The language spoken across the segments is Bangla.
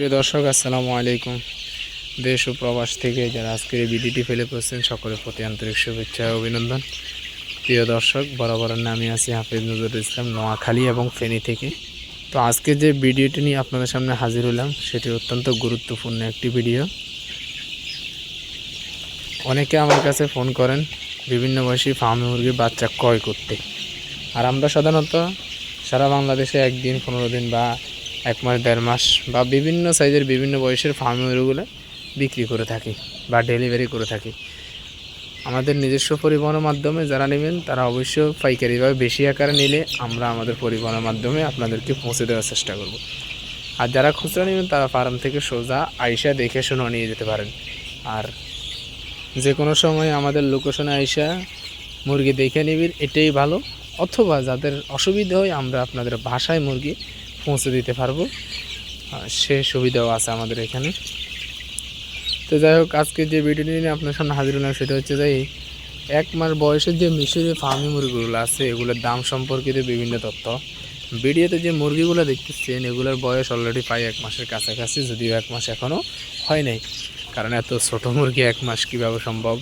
প্রিয় দর্শক, আসসালামু আলাইকুম। দেশ ও প্রবাস থেকে যারা আজকের এই ভিডিওটি ফেলে করছেন, সকলের প্রতি আন্তরিক শুভেচ্ছা ও অভিনন্দন। প্রিয় দর্শক, বরাবরের নামে আছি হাফিজ নজরুল ইসলাম, নোয়াখালী এবং ফেনী থেকে। তো আজকে যে ভিডিওটি নিয়ে আপনাদের সামনে হাজির হলাম, সেটি অত্যন্ত গুরুত্বপূর্ণ একটি ভিডিও। অনেকে আমার কাছে ফোন করেন, বিভিন্ন বয়সী ফার্মে মুরগির বাচ্চা ক্রয় করতে। আর আমরা সাধারণত সারা বাংলাদেশে একদিন, পনেরো দিন বা এক মাস, দেড় মাস বা বিভিন্ন সাইজের বিভিন্ন বয়সের ফার্মে বিক্রি করে থাকি বা ডেলিভারি করে থাকি। আমাদের নিজস্ব পরিবহনের মাধ্যমে যারা নেবেন, তারা অবশ্য পাইকারিভাবে বেশি আকারে নিলে আমরা আমাদের পরিবহনের মাধ্যমে আপনাদেরকে পৌঁছে দেওয়ার চেষ্টা করব। আর যারা খুচরা নেবেন, তারা ফার্ম থেকে সোজা আইসা দেখে শুনে নিয়ে যেতে পারেন। আর যে কোনো সময় আমাদের লোকেশনে আইসা মুরগি দেখে নিবির এটাই ভালো। অথবা যাদের অসুবিধা হয়, আমরা আপনাদের বাসায় মুরগি পৌঁছে দিতে পারব। সে সুবিধাও আছে আমাদের এখানে। তো যাই হোক আজকে যে ভিডিওটি নিয়ে আপনার সামনে হাজির হলাম সেটা হচ্ছে যে এক মাস বয়সের যে মিশরীয় ফার্মি মুরগিগুলো আছে, এগুলোর দাম সম্পর্কিত বিভিন্ন তথ্য। ভিডিওতে যে মুরগিগুলো দেখতেছেন, এগুলোর বয়স অলরেডি প্রায় এক মাসের কাছাকাছি, যদিও এক মাস এখনও হয় নাই। কারণ এত ছোট মুরগি, এক মাস কীভাবে সম্ভব?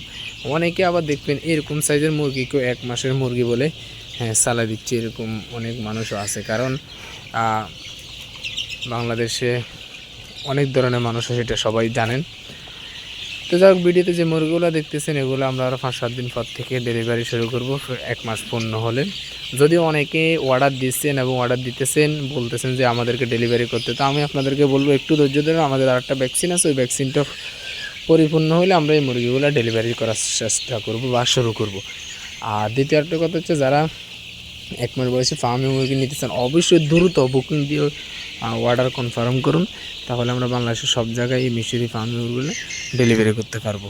অনেকে আবার দেখবেন এরকম সাইজের মুরগিকেও এক মাসের মুরগি বলে সালা দিচ্ছে, এরকম অনেক মানুষও আছে। কারণ বাংলাদেশে অনেক ধরনের মানুষ সেটা সবাই জানেন। তো যাই হোক, ভিডিওতে যে মুরগিগুলো দেখতেছেন, এগুলো আমরা আরও পাঁচ, সাত দিন পর থেকে ডেলিভারি শুরু করব এক মাস পূর্ণ হলে। যদিও অনেকে অর্ডার দিচ্ছেন এবং অর্ডার দিতেছেন, বলতেছেন যে আমাদেরকে ডেলিভারি করতে। তো আমি আপনাদেরকে বলব, একটু ধৈর্য ধরে, আমাদের আরেকটা ভ্যাকসিন আছে, ওই ভ্যাকসিনটা পরিপূর্ণ হলে আমরা এই মুরগিগুলো ডেলিভারি করার চেষ্টা করব বা শুরু করব। আর দ্বিতীয় একটা কথা হচ্ছে, যারা এক মাস বয়সে ফার্মে মুরগি নিতে চান অবশ্যই দ্রুত বুকিং দিয়ে অর্ডার কনফার্ম করুন, তাহলে আমরা বাংলাদেশের সব জায়গায় এই মিশরি ফার্মে মুরগিগুলো ডেলিভারি করতে পারব।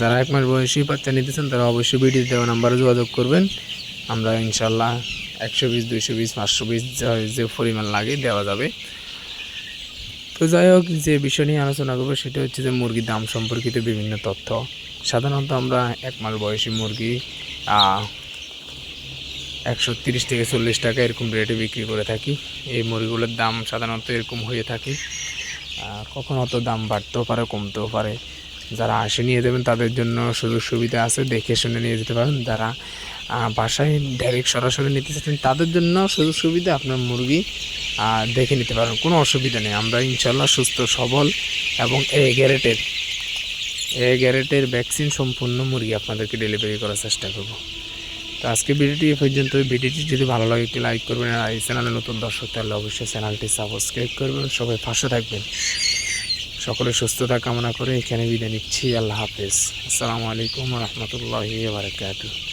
যারা এক মাস বয়সী বাচ্চা নিতে চান তারা অবশ্যই ভিডিও দেওয়া নাম্বারে যোগাযোগ করবেন। আমরা ইনশাল্লাহ একশো বিশ, দুইশো বিশ, পাঁচশো বিশ যে পরিমাণ লাগে দেওয়া যাবে। তো যাই হোক, যে বিষয় নিয়ে আলোচনা করব, সেটা হচ্ছে যে মুরগির দাম সম্পর্কিত বিভিন্ন তথ্য। সাধারণত আমরা এক মাস বয়সী মুরগি একশো তিরিশ থেকে চল্লিশ টাকা এরকম রেটে বিক্রি করে থাকি। এই মুরগিগুলোর দাম সাধারণত এরকম হয়ে থাকে। কখনো অত দাম বাড়তেও পারে, কমতেও পারে। যারা আসে নিয়ে যাবেন, তাদের জন্য সুযোগ সুবিধা আছে, দেখে শুনে নিয়ে যেতে পারেন। যারা বাসায় ডাইরেক্ট সরাসরি নিতে চাচ্ছেন, তাদের জন্য সুযোগ সুবিধা আপনার মুরগি দেখে নিতে পারেন। কোনো অসুবিধা নেই। আমরা ইনশাল্লাহ সুস্থ, সবল এবং এ গ্যারেটের এ গ্যারেটের ভ্যাকসিন সম্পূর্ণ মুরগি আপনাদেরকে ডেলিভারি করার চেষ্টা করব। তো আজকে ভিডিওটি এ পর্যন্ত ভিডিওটি যদি ভালো লাগে, একটি লাইক করবেন আর এই চ্যানেলে নতুন দর্শক তাহলে অবশ্যই চ্যানেলটি সাবস্ক্রাইব করবেন। সবাই পাশে থাকবেন। সকলে সুস্থতা কামনা করে এখানে বিদায় নিচ্ছি। আল্লাহ হাফেজ। আসসালামু আলাইকুম রহমতুল্লাহ বারকাতুহ।